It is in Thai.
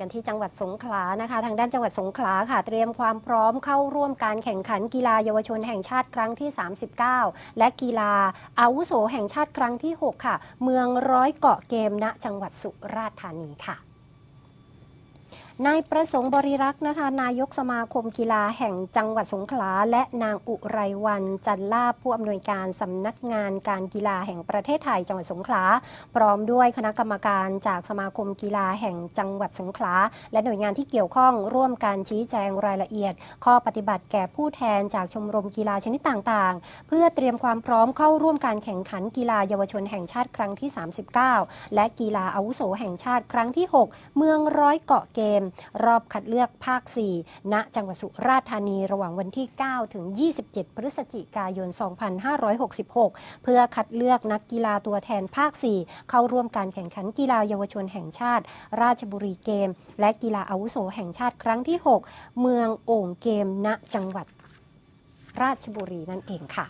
กันที่จังหวัดสงขลานะคะ ทางด้านจังหวัดสงขลาค่ะ เตรียมความพร้อมเข้าร่วมการแข่งขันกีฬาเยาวชนแห่งชาติครั้งที่ 39 และกีฬาอาวุโสแห่งชาติครั้งที่ 6 ค่ะ เมืองร้อยเกาะเกมณจังหวัดสุราษฎร์ธานีค่ะ นายประสงค์บริรักษ์นะคะ นายกสมาคมกีฬาแห่งจังหวัดสงขลา และนางอุไรวันจันลาผู้อำนวยการสำนักงานการกีฬาแห่งประเทศไทยจังหวัดสงขลา พร้อมด้วยคณะกรรมการจากสมาคมกีฬาแห่งจังหวัดสงขลา และหน่วยงานที่เกี่ยวข้องร่วมการชี้แจงรายละเอียด ข้อปฏิบัติแก่ผู้แทนจากชมรมกีฬาชนิดต่างๆ เพื่อเตรียมความพร้อมเข้าร่วมการแข่งขันกีฬาเยาวชนแห่งชาติครั้งที่ 39 และกีฬาอาวุโสแห่งชาติครั้งที่ 6 เมืองร้อยเกาะเกมม รอบคัดเลือกภาค 4 ณ จังหวัดสุราษฎร์ธานีระหว่างวันที่ 9 ถึง 27 พฤศจิกายน 2566 เพื่อคัดเลือกนักกีฬาตัวแทนภาค 4 เข้าร่วมการแข่งขันกีฬาเยาวชนแห่งชาติ ราชบุรีเกม และกีฬาอาวุโสแห่งชาติครั้งที่ 6 เมืองโอ่งเกม ณ จังหวัดราชบุรีนั่นเองค่ะ